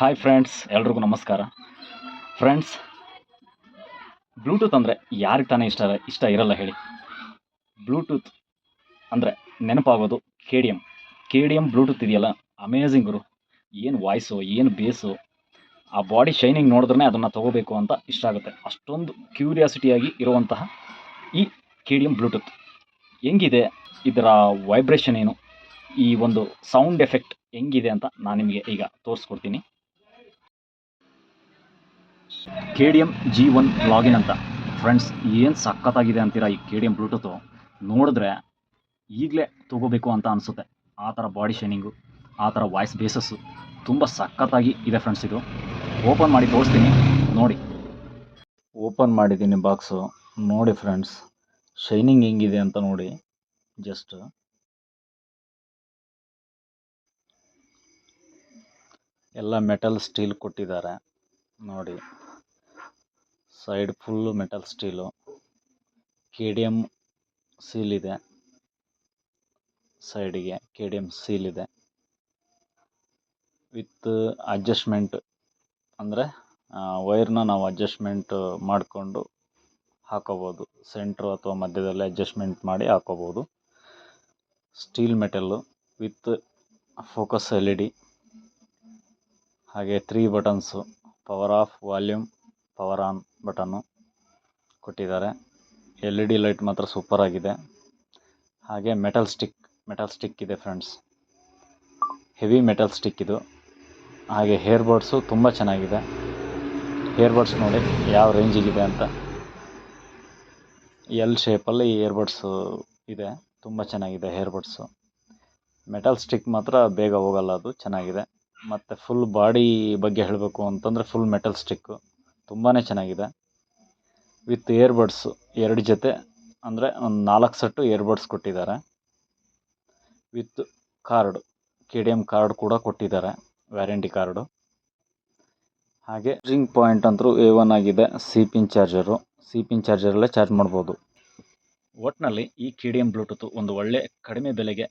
Hi friends ಎಲ್ರಿಗೂ ನಮಸ್ಕಾರ. Friends Bluetooth ಅಂದರೆ ಯಾರಿಗೆ ತಾನೇ ಇಷ್ಟ ಇಷ್ಟ ಇರಲ್ಲ ಹೇಳಿ. ಬ್ಲೂಟೂತ್ ಅಂದರೆ ನೆನಪಾಗೋದು K D M K D M Bluetooth ಇದೆಯಲ್ಲ ಅಮೇಝಿಂಗ್ ಗುರು. ಏನು ವಾಯ್ಸು ಏನು ಬೇಸು ಆ ಬಾಡಿ ಶೈನಿಂಗ್ ನೋಡಿದ್ರೆ ಅದನ್ನು ತೊಗೋಬೇಕು ಅಂತ ಇಷ್ಟ ಆಗುತ್ತೆ. ಅಷ್ಟೊಂದು ಕ್ಯೂರಿಯಾಸಿಟಿಯಾಗಿ ಇರುವಂತಹ ಈ ಕೆ ಡಿ ಎಂ ಬ್ಲೂಟೂತ್ ಹೆಂಗಿದೆ? ಇದರ ವೈಬ್ರೇಷನ್ ಏನು? ಈ ಒಂದು ಸೌಂಡ್ ಎಫೆಕ್ಟ್ ಹೆಂಗಿದೆ ಅಂತ ನಾನು ನಿಮಗೆ ಈಗ ತೋರಿಸ್ಕೊಡ್ತೀನಿ. K D M G one login ಅಂತ. ಫ್ರೆಂಡ್ಸ್ ಏನು ಸಖತ್ತಾಗಿದೆ ಅಂತೀರಾ ಈ ಕೆ ಡಿ ಎಂ ಬ್ಲೂಟೂತು ನೋಡಿದ್ರೆ ಈಗಲೇ ತೊಗೋಬೇಕು ಅಂತ ಅನಿಸುತ್ತೆ. ಆ ಥರ ಬಾಡಿ ಶೈನಿಂಗು ಆ ಥರ ವಾಯ್ಸ್ ಬೇಸಸ್ಸು ತುಂಬ ಸಖತ್ತಾಗಿ ಇದೆ ಫ್ರೆಂಡ್ಸ್ ಇದು. ಓಪನ್ ಮಾಡಿ ತೋರಿಸ್ತೀನಿ. ನೋಡಿ. ಓಪನ್ ಮಾಡಿದ್ದೀನಿ ಬಾಕ್ಸು ನೋಡಿ ಫ್ರೆಂಡ್ಸ್ ಶೈನಿಂಗ್ ಹೆಂಗಿದೆ ಅಂತ ನೋಡಿ. ಜಸ್ಟ್ ಎಲ್ಲ ಮೆಟಲ್ ಸ್ಟೀಲ್ ಕೊಟ್ಟಿದ್ದಾರೆ. ನೋಡಿ. Side full metal steel. K D M seal ಇದೆ. ಸೈಡಿಗೆ ಕೆ ಡಿ ಎಂ ಸೀಲ್ ಇದೆ. ವಿತ್ ಅಡ್ಜಸ್ಟ್ಮೆಂಟ್ ಅಂದರೆ ವೈರ್ನ ನಾವು ಅಡ್ಜಸ್ಟ್ಮೆಂಟ್ ಮಾಡಿಕೊಂಡು ಹಾಕೋಬೋದು. ಸೆಂಟ್ರು ಅಥವಾ ಮಧ್ಯದಲ್ಲಿ ಅಡ್ಜಸ್ಟ್ಮೆಂಟ್ ಮಾಡಿ ಹಾಕೋಬೋದು. Steel metal with focus L E D. ಹಾಗೆ three buttons power off volume power on button ಕೊಟ್ಟಿದ್ದಾರೆ. ಎಲ್ ಇ ಡಿ ಲೈಟ್ ಮಾತ್ರ ಸೂಪರ್ ಆಗಿದೆ. ಹಾಗೆ ಮೆಟಲ್ ಸ್ಟಿಕ್ ಮೆಟಲ್ ಸ್ಟಿಕ್ ಇದೆ ಫ್ರೆಂಡ್ಸ್. ಹೆವಿ ಮೆಟಲ್ ಸ್ಟಿಕ್ ಇದು. ಹಾಗೆ ಹೇರ್ ಬಡ್ಸು ತುಂಬ ಚೆನ್ನಾಗಿದೆ. ಹೇರ್ ಬಡ್ಸ್ ನೋಡಿ ಯಾವ ರೇಂಜಿಗಿದೆ ಅಂತ. ಎಲ್ ಶೇಪಲ್ಲಿ ಇಯರ್ ಬಡ್ಸು ಇದೆ. ತುಂಬ ಚೆನ್ನಾಗಿದೆ ಹೇರ್ ಬಡ್ಸು. ಮೆಟಲ್ ಸ್ಟಿಕ್ ಮಾತ್ರ ಬೇಗ ಹೋಗಲ್ಲ ಅದು ಚೆನ್ನಾಗಿದೆ. ಮತ್ತು ಫುಲ್ ಬಾಡಿ ಬಗ್ಗೆ ಹೇಳಬೇಕು ಅಂತಂದರೆ ಫುಲ್ ಮೆಟಲ್ ಸ್ಟಿಕ್ಕು ತುಂಬಾ ಚೆನ್ನಾಗಿದೆ. ವಿತ್ ಇಯರ್ಬಡ್ಸು ಎರಡು ಜೊತೆ, ಅಂದರೆ ಒಂದು ನಾಲ್ಕು ಸೆಟ್ಟು ಇಯರ್ಬಡ್ಸ್ ಕೊಟ್ಟಿದ್ದಾರೆ. With card K D M card ಕೂಡ ಕೊಟ್ಟಿದ್ದಾರೆ ವ್ಯಾರಂಟಿ ಕಾರ್ಡು ಹಾಗೆ ಚಾರ್ಜಿಂಗ್ ಪಾಯಿಂಟ್ ಅಂತೂ ಎ ಒನ್ ಆಗಿದೆ C pin charger C pin ಚಾರ್ಜರಲ್ಲೇ charge ಮಾಡ್ಬೋದು. ಒಟ್ಟಿನಲ್ಲಿ ಈ ಕೆ ಡಿ ಎಂ ಬ್ಲೂಟೂತ್ ಒಂದು ಒಳ್ಳೆ ಕಡಿಮೆ ಬೆಲೆಗೆ,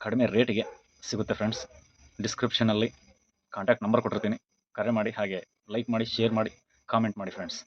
ಕಡಿಮೆ ರೇಟಿಗೆ ಸಿಗುತ್ತೆ ಫ್ರೆಂಡ್ಸ್ ಡಿಸ್ಕ್ರಿಪ್ಷನಲ್ಲಿ ಕಾಂಟ್ಯಾಕ್ಟ್ ನಂಬರ್ ಕೊಟ್ಟಿರ್ತೀನಿ. ಕರೆ ಮಾಡಿ ಹಾಗೆ ಲೈಕ್ ಮಾಡಿ ಶೇರ್ ಮಾಡಿ ಕಾಮೆಂಟ್ ಮಾಡಿ ಫ್ರೆಂಡ್ಸ್